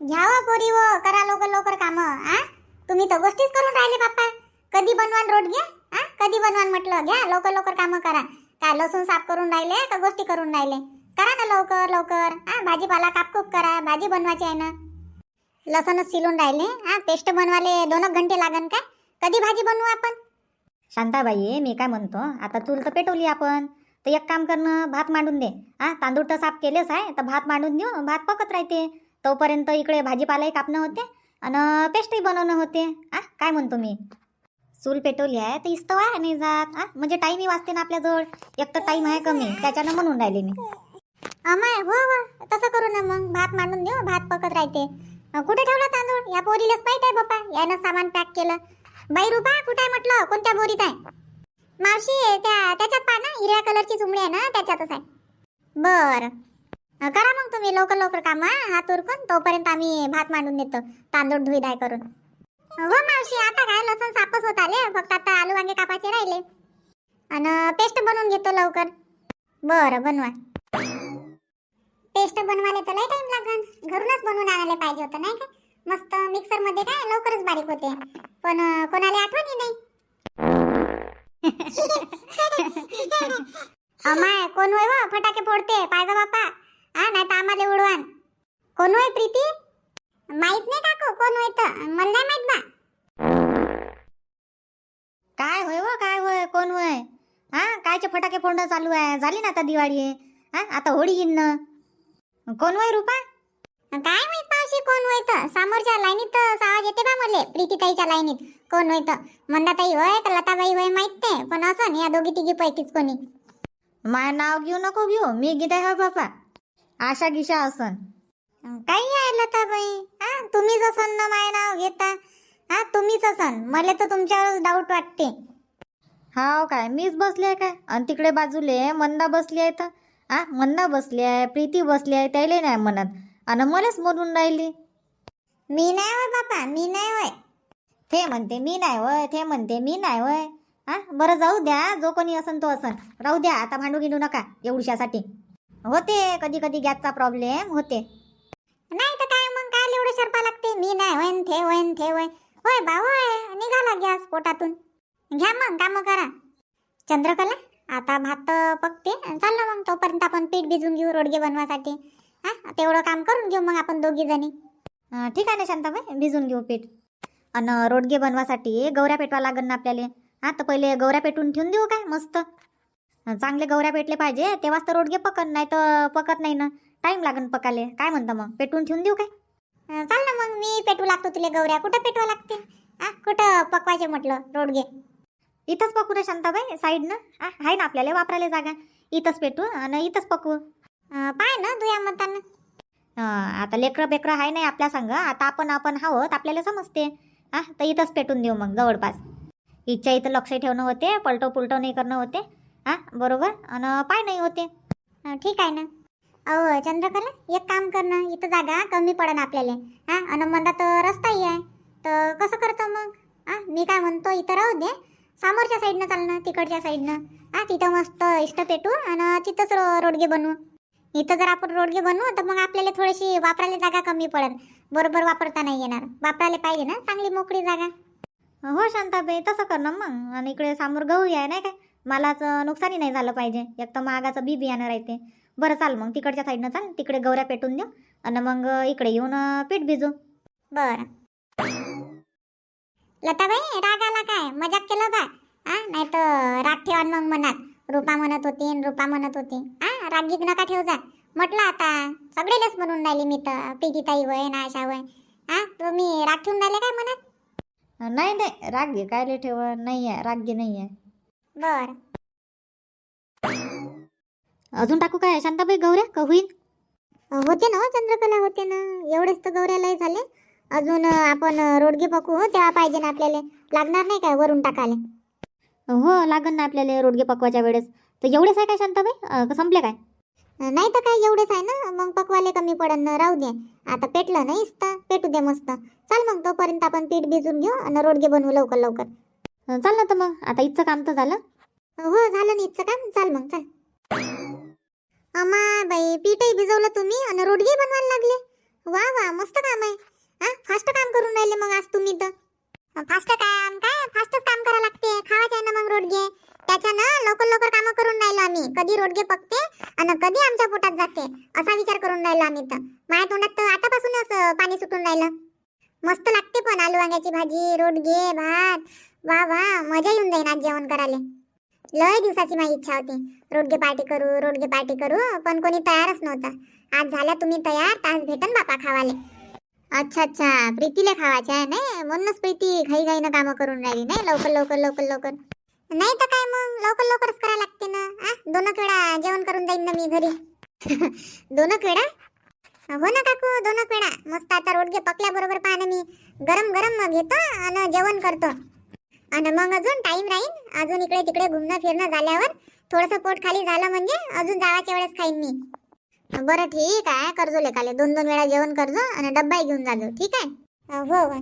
घ्यावं पोरी व करा लवकर लवकर काम आ? तुम्ही तर गोष्टीच करून राहिले बाप्पा. कधी बनवान रोड घ्या आ? कधी बनवान म्हटलं घ्या लवकर लवकर काम करा. काय लसूण साफ करून राहिले का गोष्टी करून राहिले? करा ना लवकर लवकर आ? भाजीपाला कापकूप करा भाजी बनवायची आहे ना. लसणच सिलून राहिले हा पेस्ट बनवाले दोन एक घंटे लागन का कधी भाजी बनवू आपण? शांताबाई मी काय म्हणतो आता चूल तर पेटवली आपण. तर एक काम करणं भात मांडून दे. हा तांदूळ तर साफ केलेच आहे तर भात मांडून देऊ भात पकत राहते. तोपर्यंत इकडे भाजीपालाही कापणं होते आणि पेस्टही बनवणं होते. आ काय म्हणतो मी? चूल पेटवली आहे तर इस्तव आहे नाही जात. आ म्हणजे टाईमही वाचते ना आपल्याजवळ एक तर टाईम आहे कमी त्याच्यानं म्हणून राहिले मी. अमाय हो हो तसं करू ना मग. भात मांडून देऊ भात पकत राहते. कुठे ठेवला तांदूळ? या बोरीलाच माहीत आहे बाप्पा. यानं सामान पॅक केलं. बाई रुपा कुठे आहे म्हटलं? कोणत्या बोरीत आहे? मावशी त्या त्याच्यात पहा ना हिरव्या कलरची चुमडी आहे ना त्याच्यातच आहे. बर. करा मग तुम्ही लवकर लवकर काम हात उरकून तोपर्यंत आम्ही भात मांडून देतो तांदूळ धुई दाय करून. हो मावशी आता काय लसूण सापच होत आले फक्त आता आलू वांगे कापाचे राहिले. आणि पेस्ट बनवून घेतो लवकर. बरं बनवा. पेस्ट बनवायला तर लय टाइम लागन घरूनच बनवून आणायला पाहिजे होतं नाही का? मस्त मिक्सरमध्ये काय लवकरच बारीक होते. पण कोणाला आठवणी नाही? अमाय कोण होय फटाके फोडते पाहिजे बापा हा नाही तर आम्हाला उडवान. कोण होय प्रीती? माहीत नाही काकू कोण होय तर? मला नाही माहीत बा. काय होय व काय होय कोण होय? हा कायचे फटाके फोडणं चालू आहे? झाली ना आता दिवाळी? हा आता होळी येईन ना. कोण होय रुपा? काय माहीत मावशी कोण होय तर? समोरच्या लाईनीत तर आवाज येते बा मले प्रीतीताईच्या लाईनीत. कोण होय तर? मंदाताई होय का लताबाई होय माहीत नाही पण असं या दोघी तिघी पैकीच कोणी. माय नाव घेऊ नको घेऊ मी गीता हो बापा. आशा गिशा असन. काही आहे लताबाई. हा तुम्हीच असन ना माय नाव घेता. हा तुम्हीच असन. मला तर तुमच्यावर डाऊट वाटते. हाव काय मीच बसली आहे काय? आणि तिकडे बाजूले मंदा बसली आहे तर? आ मंदा बसली आहे प्रीती बसली आहे त्याला नाही म्हणत. आणि मलाच म्हणून राहिली. मी नाही होय बापा मी नाही होय. ते म्हणते मी नाही वय ते म्हणते मी नाही वय हा बरं जाऊ द्या जो कोणी असन तो असन. राहू द्या आता भांडू गिंडू नका एवढ्यासाठी होते कधी कधी गॅसचा प्रॉब्लेम होते. नाही तर काय मग काय एवढं शरपा लागते? मी नाही होय न थे होय न थे होय होय बा होय निघाला गॅस पोटातून. घ्या मग काम करा. चंद्रकला आता भात पकते. चाललं मग तोपर्यंत आपण पीठ भिजून घेऊ रोडगे बनवासाठी. हा तेवढं काम करून घेऊ मग आपण दोघी जणी. ठीक आहे ना शांताबाई भिजून घेऊ पीठ. आणि रोडगे बनवासाठी गौऱ्या पेटवा लागन ना आपल्याला. हा तर पहिले गौऱ्या पेटून ठेवून देऊ काय? मस्त. चांगले गवऱ्या पेटले पाहिजे तेव्हाच तर रोडगे पकत नाही तर पकत नाही ना. टाईम लागन पकाले काय म्हणता मग? पेटून ठेवून देऊ काय? अं, चाल ना मग मी पेटू लागतो तुला गौऱ्या. कुठं पेटवा लागते? आ कुठं पकवायचे म्हटलं रोडगे? इथंच पकू रे शांताबाई साईडनं आ, आहे ना आपल्याला वापरायला जागा. इथंच पेटू आणि इथंच पकवू. अं, पाय ना दुया मतानं. अं, आता लेकरं बेकरं आहे नाही आपल्या संग. आता आपण आपण आहोत आपल्याला समजते. हा तर इथंच पेटून देऊ मग जवळपास. इच्छा इथं लक्ष ठेवणं होते पलटो पुलटो नाही करणं होते. हा बरोबर? आणि पाय नाही होते. ठीक आहे ना. अहो चंद्रकला एक काम कर ना इथं जागा कमी पडन आपल्याला. हा आणि मंदात रस्ताही आहे. तर कसं करतो मग? हा मी काय म्हणतो इथं राहू दे. समोरच्या साईडनं चालणं तिकडच्या साईडनं. हा तिथं मस्त इष्ट पेटू आणि तिथंच रो रोडगे बनवू इथं जर आपण रोडगे बनवू तर मग आपल्याला थोडीशी वापरायला जागा कमी पडेल बरोबर वापरता नाही येणार. वापरायला पाहिजे ना चांगली मोकळी जागा. हो शांताबाई तसं कर ना मग. आणि इकडे समोर गहू आहे नाही काय? मालाचं नुकसानी नाही झालं पाहिजे. एक तर महागाचं बी बियाणं राहते. बरं चाल मग तिकडच्या साईडनं चाल तिकडे गौऱ्या पेटून देऊ आणि मग इकडे येऊन पीठ भिजू. बर. लताबाई राग आला काय? मजाक केलं का हा नाही तर राग ठेवा मग मनात. रूपा म्हणत होती रूपा म्हणत होती. हा रागीत नका ठेव जा. म्हटलं आता सगळेलेच म्हणून राहिली मी तर. पिकीताई वय ना आशा वय हा तुम्ही राग ठेवून राहिले काय मनात? नाही नाही. राग कायले ठेव नाही आहे राग नाही आहे बर. अजून टाकू काय? शांताबाई गौऱ्या का होईल? होते ना हो, चंद्रकला होते ना. एवढेच तर गौऱ्यालय झाले. अजून आपण रोडगे पकू हो, तेव्हा पाहिजे ना आपल्याला. लागणार नाही काय वरून टाकाले हो लागन ना आपल्याला रोडगे पकवायच्या वेळेस. तर एवढेच आहे काय शांताबाई? संपले काय? नाही तर काय एवढेच आहे ना. मग पकवाले कमी पडन ना राहू दे. आता पेटलं नाही पेटू दे मस्त. चल मग तोपर्यंत आपण पीठ भिजून घेऊ आणि रोडगे बनवू लवकर लवकर. चाल ना तर मग. आता इथचं काम तर झालं. हो झालं ना इथचं काम. चाल मग चाल. अमा बाई पीठही भिजवलं तुम्ही आणि रोडगी बनवायला लागले. वा वा मस्त काम आहे. हा फास्ट काम करून राहिले मग आज तुम्ही तर. फास्ट काम काय? फास्टच काम करावं लागते. खावायचं आहे ना मग रोडगे. त्याच्यानं लवकर लवकर कामं करून राहिलो आम्ही. कधी रोडगे पकते आणि कधी आमच्या पोटात जाते. असा विचार करून राहिलो आम्ही तर. माझ्या तोंडात तर आतापासूनच पाणी सुटून राहिलं. मस्त लागते पण आलू वांग्याची भाजी रोडगे भात. वा वा मजा येऊन जाईन आज जेवण करायला. लय दिवसाची माझी इच्छा होती. रोडगे पार्टी करू रोडगे पार्टी करू पण कोणी तयारच नव्हता. आज झाल्या तुम्ही तयार तास भेटन बापा खावाले. अच्छा अच्छा प्रीतीला खावायचे आहे नाही? म्हणूनच प्रीती घाई घाईनं कामं करून राहिली नाही? लवकर लवकर लवकर लवकर. नाही तर काय मग? लवकर लवकरच करायला लागते ना. आ? दोन वेळा जेवण करून जाईन ना मी घरी. दोन वेळा? हो ना काकू दोन वेळा. मस्त आता रोडगे पकल्या बरोबर पहा ना मी. गरम गरम घेतो आणि जेवण करतो. आणि मग अजून टाइम राहील अजून इकडे तिकडे घुमणं फिरणं झाल्यावर थोडंसं पोट खाली झालं म्हणजे अजून जावाच्या वेळेस खाईन मी. बरं ठीक आहे करजो लेकाले. दोन दोन वेळा जेवण करजो आणि डब्बाही घेऊन जाजो. ठीक आहे? हो हो.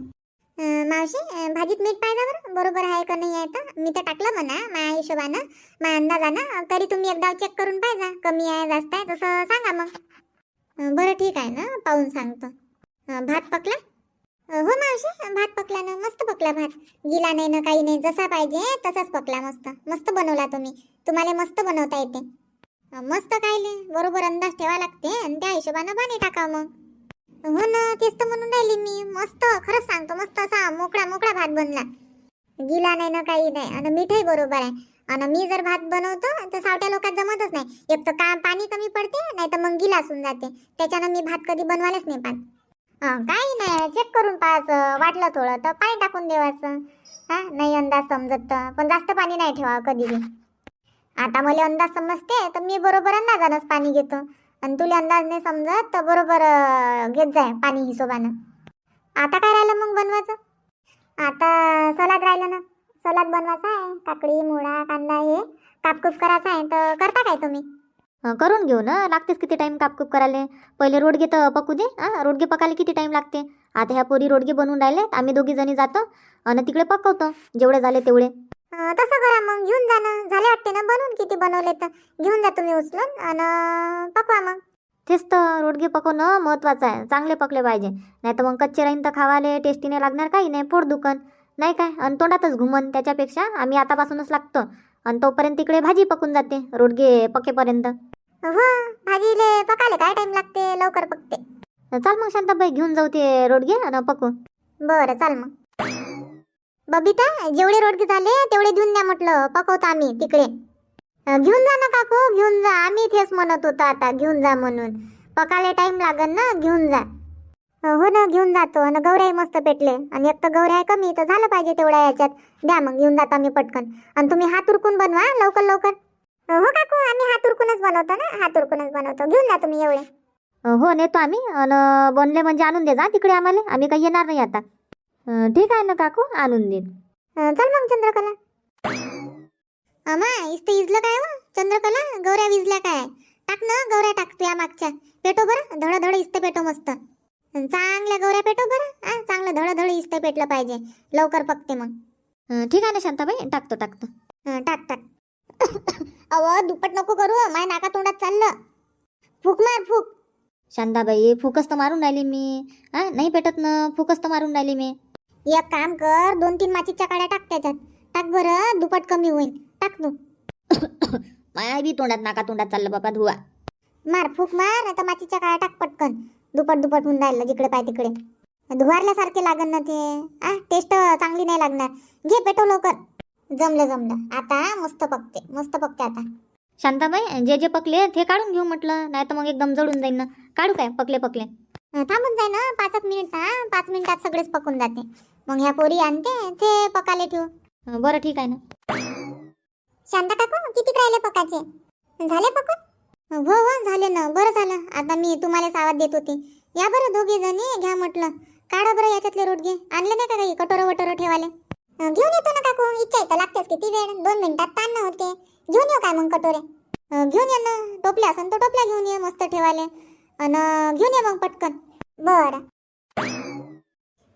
मावशी भाजीत मीठ पाहिजे बरं? बरोबर आहे का नाही आहे तर? मी तर टाकलं म्हणा माझ्या हिशोबानं माझ्या अंदाजानं. तरी तुम्ही एकदा चेक करून पाहिजे. कमी आहे जास्त आहे तसं सांगा मग. बरं ठीक आहे ना पाहून सांगतो. अं, भात पकला? अं, हो मावशी भात पकला ना मस्त पकला भात. गिला नाही ना काही नाही जसा पाहिजे तसाच पकला मस्त. मस्त बनवला तुम्ही. तुम्हाला मस्त बनवता येते. अं, मस्त कायले बरोबर अंदाज ठेवा लागते आणि त्या हिशोबानं पाणी टाका मग. हो ना तेच तर म्हणून राहिली मी. मस्त खरंच सांगतो मस्त असा मोकळा मोकळा भात बनला. गिला नाही ना काही नाही. आणि मीठही बरोबर आहे. आणि मी जर भात बनवतो तर सावट्या लोकात जमतच नाही. एक तर का पाणी कमी पडते नाही तर मग गिला असून जाते. त्याच्यानं मी भात कधी बनवायलाच नाही पाहत. काही नाही चेक करून पाहायचं वाटलं थोडं तर पाणी टाकून देवायचं हा नाही अंदाज समजत. तर पण जास्त पाणी नाही ठेवा कधी बी आता मला अंदाज समजते तर मी बरोबर अंदाजानंच पाणी घेतो. आणि तुला अंदाज नाही समजत तर बरोबर घेत जाय पाणी हिशोबानं. आता काय राहिलं मग बनवायचं? आता सलाद राहिलं ना? सलाद बनवायचा आहे काकडी मुळा कांदा हे कापकूप करायचा आहे तर करता काय तुम्ही? अं, करून घेऊ ना. लागतेच किती टाइम कापकूप करायला? पहिले रोडगे तर पकू दे. हा रोडगे पकायला किती टाइम लागते? आता ह्या पोरी रोडगे बनवून राहिले आम्ही दोघी जणी जातो आणि तिकडे पकवतो. जेवढे झाले तेवढे. अं, तसं करा मग. घेऊन जा ना. झाले वाटते ना बनवून? किती बनवले तर? घेऊन जा तुम्ही उचलून आणि पकवा मग. तेच तर. रोडगे पकवणं महत्वाचं आहे. चांगले पकले पाहिजे. नाही तर मग कच्चे राहीन तर खावाले टेस्टी नाही लागणार काही नाही पोट दुखन. नाही काय आणि तोंडातच घुमन त्याच्यापेक्षा. आम्ही आतापासूनच लागतो. आणि तोपर्यंत तिकडे भाजी पकून जाते रोडगे पकेपर्यंत. हो भाजीले पकाले काय टाइम लागते? लवकर पकते. चाल मग शांताबाई घेऊन जाऊ ते रोडगे आणि पकू. बरं चाल मग. बबिता जेवढे रोडगे झाले तेवढे देऊन द्या म्हटलं. पकवतो आम्ही तिकडे. अं, घेऊन जा ना काकू घेऊन जा. आम्ही तेच म्हणत होतो आता घेऊन जा म्हणून. पकाले टाइम लागन ना घेऊन जा. हो ना घेऊन जातो. आणि गौऱ्याही मस्त पेटले. आणि एक तर गौऱ्या आहे कमी तर झालं पाहिजे तेवढ्या याच्यात. द्या मग घेऊन जातो आम्ही पटकन. आणि तुम्ही हात उरकून बनवा लवकर लवकर. हो काकू आम्ही हात उरकूनच बनवतो ना? हात उरकूनच बनवतो. घेऊन जा तुम्ही एवढे. हो नेतो आम्ही. आणि बनले म्हणजे आणून दे जा तिकडे आम्हाला. आम्ही काही येणार नाही आता. अं, ठीक आहे ना काकू? आणून देईन. अं, चल मग चंद्रकला. अमा इस्त इजलं काय हो? चंद्रकला गौऱ्या विजल्या काय? टाक ना गौऱ्या टाक तुया मागच्या. पेटो बरं. धड धड इस्त पेटो मस्त. चांगल्या गौऱ्या पेटो बरं. आ चांगलं धड धड इस्त पेटलं पाहिजे. लवकर पकते मग. अं, ठीक आहे ना शांताबाई? टाकतो टाकतो. हं, टाक टाक. अव दुप्पट नको करू. माय नाका तोंडात चाललं. फूक मार फूक. शांताबाई फुकस तर मारून राहिली मी. हा नाही पेटत ना फुकस तर मारून राहिली मी. एक काम कर दोन तीन माचीच्या काड्या टाक त्याच्यात. टाक बरं दुप्पट कमी होईल. टाक तू. माया बी तोंडात नाका तोंडात चाललं बाबा धुवा. मार फूक मार आता मातीच्या काळा टाक पटकन. दुपट दुपट होऊन राहिलं जिकडे पाय तिकडे. धुवारल्यासारखे लागन ना ते. आ टेस्ट चांगली नाही लागणार. घे पेटो लवकर. जमलं जमलं. आता मस्त पकते मस्त पकते आता. शांताबाई जे जे पकले ते काढून घेऊ म्हटलं. नाही तर मग एकदम जळून जाईन ना. काढू काय? पकले पकले. थांबून जाय ना. पाच एक मिनिट हा. पाच मिनिटात सगळेच पकून जाते. मग ह्या पोरी आणते ते पकाले ठेवू. बरं ठीक आहे ना. शांता काकू किती राहिले पकाचे? झाले पकून? हो हो झाले ना. बरं झालं. आता मी तुम्हाला आवाज देत होते. या बरं दोघे जणी घ्या म्हटलं. काढा बरं याच्यातले रोडगे आणले नाही का काही? कटोरं वटोरं ठेवाले. घेऊन येतो ना काकू. इच्छा आहे तर लागतेच किती वेळ दोन मिनिटात ताण होते. घेऊन येऊ काय मग कटोरे? घेऊन ये ना. टोपल्या असन तर टोपल्या घेऊन ये मस्त ठेवाले. आणि घेऊन ये मग पटकन. बरं.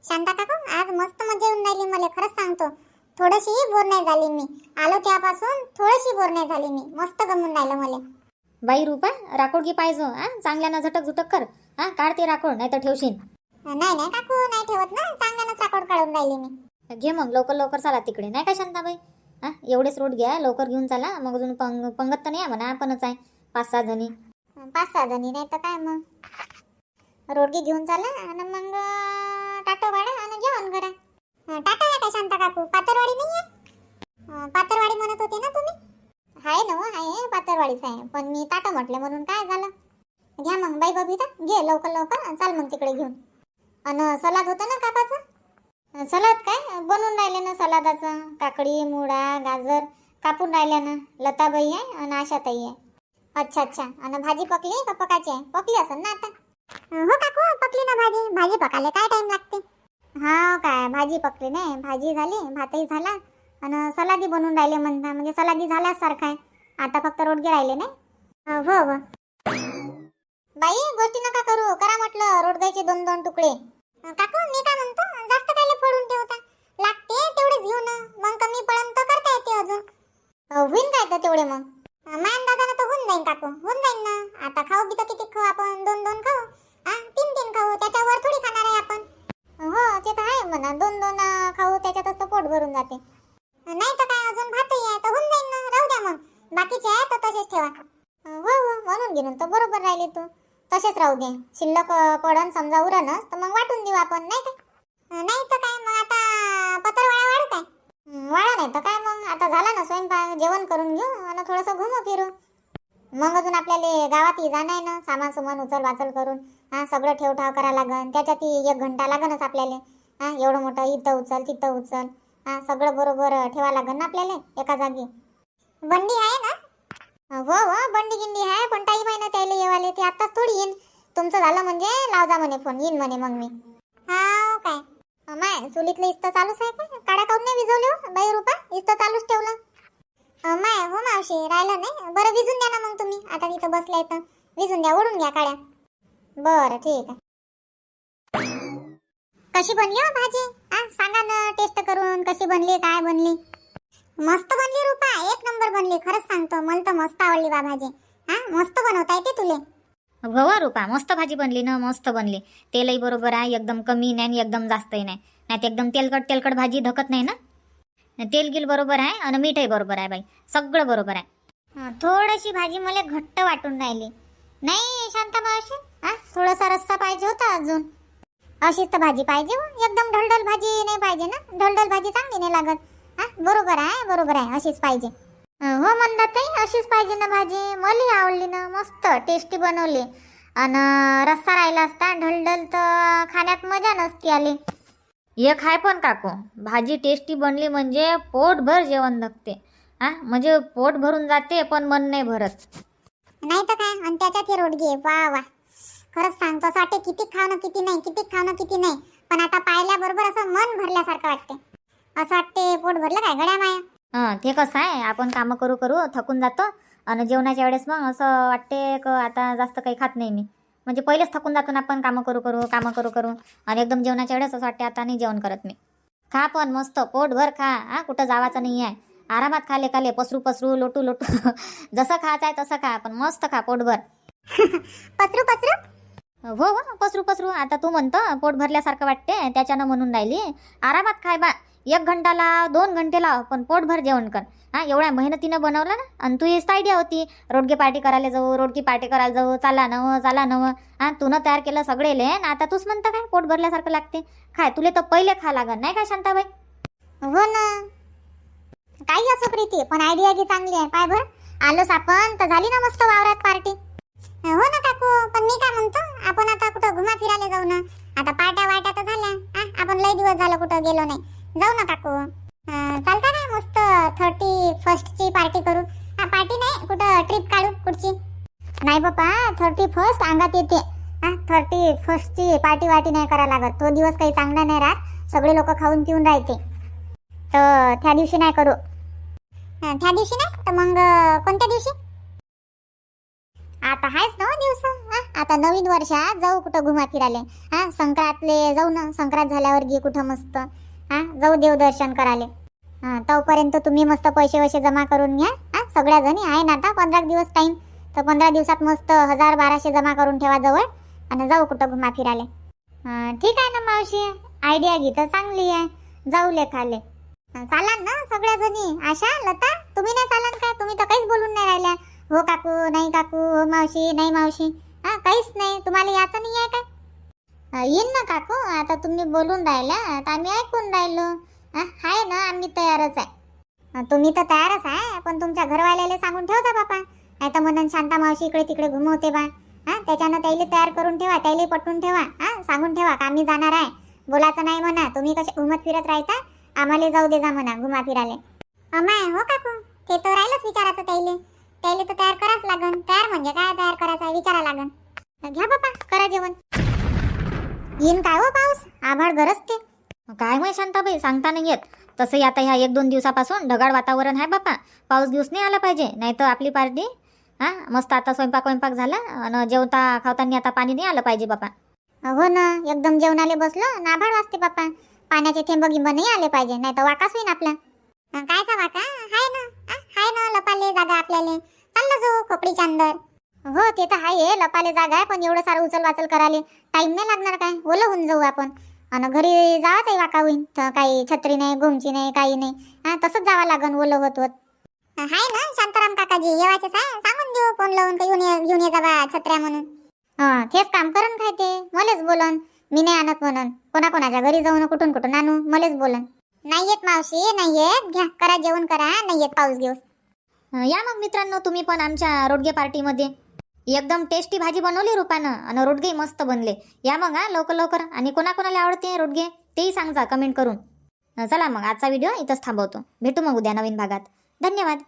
शांता काकू आज मस्त मजा येऊन राहिली मला. खरंच सांगतो. थोडीशी बोर नाही झाली मी. आलो त्यापासून थोडीशी बोर नाही झाली मी. मस्त गमून राहिलं मला. बाई रुपा राकोड घे पाहिजे हा? चांगल्यानं झटक झुटक कर. हा काढ ते राकोड नाही तर ठेवशील. नाही नाही काकू नाही ठेवत ना. चांगल्यानं साकोड काढून राहिली मी. घे मग लवकर लवकर चाला तिकडे. नाही का शांताबाई? हा एवढेच रोड घ्या लवकर घेऊन चाला. मग अजून पंग पंगत तर नाही आहे म्हणा आपणच आहे. पाच सहा जणी. पाच सहा जणी नाही तर काय मग? रोडगी घेऊन चाला आणि मग टाटो भाडा आणि जेवण करा टाटा आहे का शांता काकू? पातरवाडी नाही आहे? पातरवाडी म्हणत होते ना तुम्ही? आहे ना हो, आहे पातरवाडीच आहे पण मी ताटं म्हटले म्हणून काय झालं? घ्या मग बाई बबिता घे लवकर लवकर चाल मग तिकडे घेऊन. आणि सलाद होतं ना कापाचं? सलाद काय? बनवून राहिले ना सलादाचं. काकडी मुळा गाजर कापून राहिल्या ना. लताबाई आहे आणि आशाताई आहे. अच्छा अच्छा. आणि भाजी पकली का पकायची आहे? पकली असेल ना आता. हो काकू पकली ना भाजी. भाजी पकायला काय टाइम लागते? हा काय? भाजी पकली नाही. भाजी झाली भातही झाला. आणि सलादी बनवून राहिले म्हणता. म्हणजे सलादी झाल्यासारखं आहे. आता फक्त रोडगे राहिले नाही. हो हो. बाई गोष्टी नका करू. करा म्हटलं रोडगाईचे दोन दोन तुकडे. काकू मी काय म्हणतो? जास्त काय फोडून ठेवता? लागते तेवढे घेऊ ना मग कमी पडन तर करता येते अजून. होईन काय तर तेवढे मग. अं, मायन दादाला तर होऊन जाईन काकू. होऊन जाईन ना. आता खाऊ बी तर किती खाऊ आपण? दोन दोन राहू दे शिल्लक पडन समजा उरणच तर मग वाटून देऊ आपण नाही का? नाही तर काय मग आता पत्रवाळा वाढू काय हं, वाळा नाही तर काय मग? आता झाला ना स्वयंपाक जेवण करून घेऊ आणि थोडंसं घुमू फिरू. मग अजून आपल्याला गावातही जाणं आहे ना सामान सुमान उचल वाचल करून हा सगळं ठेवठाव करा लागन. त्याच्यातही एक घंटा लागनच आपल्याला. हा एवढं मोठं इथं उचल तिथं उचल. हा सगळं बरोबर ठेवा लागन ना आपल्याला एका जागी. बंडी आहे ना? हो हो बंडी गिंडी आहे पण टाईम आहे ना त्याला येवाले ते आत्ताच थोडी येईन. तुमचं झालं म्हणजे लाव जा म्हणे फोन येईन म्हणे मग मी. हा काय? माय चुलीतलं इस्त चालूच आहे का काड्या काऊन नाही विजवले हो? बाई रुपा इस्त चालूच ठेवलं. माय हो मावशी राहिलं नाही? बरं विजून द्या ना मग तुम्ही. आता तिथं बसलाय तर विजून द्या ओढून घ्या काळ्या बरं ठीक आहे. कशी बनली हो भाजी? आ सांगा ना टेस्ट करून कशी बनली काय बनली? मस्त बनली रुपा एक नंबर बनली खरंच सांगतो. मला तर मस्त आवडली बा भाजी. हा मस्त बनवता येते तुले. हो रुपा मस्त भाजी बनली ना मस्त बनली. तेलही बरोबर आहे एकदम कमी नाही आणि एकदम जास्तही नाही. नाही एकदम तेलकट तेलकट भाजी धकत नाही ना? तेल गिल बरोबर आहे आणि मीठही बरोबर आहे बाई. सगळं बरोबर आहे. थोडीशी भाजी मला घट्ट वाटून राहिली. नाही शांता मावशी? हा थोडासा रस्सा पाहिजे होता अजून. अशीच तर भाजी पाहिजे हो. एकदम ढलढल भाजी नाही पाहिजे ना? ढलढल भाजी चांगली नाही लागत. हा बरोबर आहे बरोबर आहे अशीच पाहिजे. हो म्हणतात अशीच पाहिजे ना भाजी. मला आवडली ना मस्त टेस्टी बनवली. आणि रस्सा राहिला असता ढलढल तर खाण्यात मजा नसती आली. एक आहे पण काकू. भाजी टेस्टी बनली म्हणजे पोटभर जेवण धकते हा म्हणजे पोट भरून जाते पण मन नाही भरत. नाही तर काय आणि त्याच्यात हे रोडगे वा वा. खरंच सांगतो असं वाटते किती ना किती नाही किती ना किती नाही. पण आता पाहिल्याबरोबर असं मन भरल्यासारखं वाटते असं वाटते पोट भरलं काय गड्या माया? हां ते कसं आहे आपण कामं करू करू थकून जातो आणि जेवणाच्या वेळेस मग असं वाटते क आता जास्त काही खात नाही मी. म्हणजे पहिलेच थकून जातो ना आपण कामं करू करू कामं करू करू आणि एकदम जेवणाच्या वेळेस असं वाटते आता नाही जेवण करत मी. खा पण मस्त पोटभर खा हा कुठं जावाचं नाही आहे. आरामात खाले खाले पसरू पसरू लोटू लोटू जसं खायचं आहे तसं खा पण मस्त खा पोटभर. पसरू पसरू. हो हो पसरू पसरू आता तू म्हणतो पोट भरल्यासारखं वाटते त्याच्यानं म्हणून राहिली. आरामात खाय बा. एक घंटा लाव दोन घंटे लाव पण पोटभर जेवण कर. हा एवढ्या मेहनतीनं बनवलं ना आणि तू हेच आयडिया होती. रोडगे पार्टी करायला जाऊ रोडगी पार्टी करायला जाऊ चला नवं चला नवं. हा तुनं तयार केलं सगळेले आणि आता तूच म्हणतं काय पोट भरल्यासारखं लागते. खाय तुले तर पहिले खा लागन नाही काय शांताबाई? हो ना. काही असो प्रीती पण आयडिया की चांगली आहे. पाय भर आलोच आपण तर झाली ना मस्त वावरात पार्टी हो ना काकू पण मी काय म्हणतो आपण आता कुठं घुमा फिरायला जाऊ ना. आता पार्ट्या वाट्या तर झाल्या. आपण लय दिवस झालं कुठं गेलो नाही. जाऊ ना काकू. चालता ना मस्त थर्टी फर्स्टची पार्टी करू. हा पार्टी नाही कुठं ट्रिप काढू कुठची नाही बापा थर्टी फर्स्ट अंगात येते. हा थर्टी फर्स्टची पार्टी वाटी नाही करा लागत. तो दिवस काही चांगला नाही राहत. सगळे लोक खाऊन पिऊन राहते. तर त्या दिवशी नाही करू. त्या दिवशी नाही? तर मग कोणत्या दिवशी? आता आहेच ना दिवस. आता नवीन वर्षात जाऊ कुठं घुमा फिराले हा संक्रांतले जाऊ ना. संक्रांत झाल्यावर घे कुठं मस्त. हा जाऊ देवदर्शन कराले हां तोपर्यंत तुम्ही मस्त पैसे वैसे जमा करून घ्या. हा सगळ्या जणी आहे ना आता पंधरा दिवस टाइम तर पंधरा दिवसात मस्त हजार बाराशे जमा करून ठेवा जवळ आणि जाऊ कुठं घुमा फिराले ठीक आहे ना मावशी. आयडिया घे तर चांगली आहे. जाऊ लेखाले चालान ना सगळ्या जणी. आशा लता तुम्ही नाही चालान का? तुम्ही तर काहीच बोलून नाही राहिल्या. हो काकू नाही काकू हो मावशी नाही मावशी. हा काहीच नाही. तुम्हाला याचं नाही आहे काय? येईन ना काकू. आता तुम्ही बोलून राहिला तर आम्ही ऐकून राहिलो. आहे ना आम्ही तयारच आहे. तुम्ही तर तयारच आहे पण तुमच्या घरवाल्याला सांगून ठेवता बापा. नाही तर म्हणून शांता मावशी इकडे तिकडे घुमवते बा. हा त्याच्यानं त्याला तयार करून ठेवा त्याला पटवून ठेवा. हां सांगून ठेवा का आम्ही जाणार आहे. बोलायचं नाही म्हणा. तुम्ही कसे घुमत फिरत राहता? आम्हाला जाऊ दे जा म्हणा घुमा फिराले अमाय हो काकू. ते तर राहिलंच विचारायचं त्याले त्याले तर तयार करावंच लागन. तयार म्हणजे काय तयार करायचं विचारा लागन. घ्या बापा करा जेवण. येईन काय हो पाऊस? आभाळ गरजते काय माहिती शांताबाई सांगता नाही येत. तसंही आता ह्या एक दोन दिवसापासून ढगाळ वातावरण आहे बापा. पाऊस दिवस नाही आला पाहिजे नाही तर आपली पार्टी. हा मस्त आता स्वयंपाक स्वयंपाक झाला आणि जेवता खावताना आता पाणी नाही आलं पाहिजे बापा. हो ना एकदम जेवणाले बसलो ना आभाळ वाजते बाप्पा पाण्याचे थेंब गिंब नाही आले पाहिजे नाही तर वाकाच होईन आपला. कायचा वाका? हाय ना हाय ना लपाले जागा आपल्याला. चाललं जाऊ खोपडीच्या चांदर हो ते तर आहे लपाले जागा आहे पण एवढं सारं उचल वाचल करायला. टाइम नाही लागणार काय? ओलं होऊन जाऊ आपण. आणि घरी जावाच वाका होईन. तर काही छत्री नाही गोमची नाही काही नाही. हा तसंच जावं लागन ओलं होत होत. हाय ना शांताराम काकाजी येवायचेच आहे? सांगून देऊ फोन लावून का येऊन ये- घेऊन ये जा बा छत्र्या म्हणून. हा तेच काम करून काय ते? मलेच बोलन. मी नाही आणत म्हणून. कोणाकोणाच्या घरी जाऊन कुठून कुठून आणू? मलेच बोलन. नाही येत मावशी नाही येत. घ्या करा जेवण करा. नाही येत पाऊस घेऊस या मग मित्रांनो तुम्ही पण आमच्या रोडगे पार्टीमध्ये. एकदम टेस्टी भाजी बनवली रुपानं आणि रोडगे मस्त बनले. या मग हा लवकर लवकर. आणि कोणाकोणाला आवडते रोडगे तेही सांगा कमेंट करून. चला मग आजचा व्हिडिओ इथंच थांबवतो. भेटू मग उद्या नवीन भागात. धन्यवाद.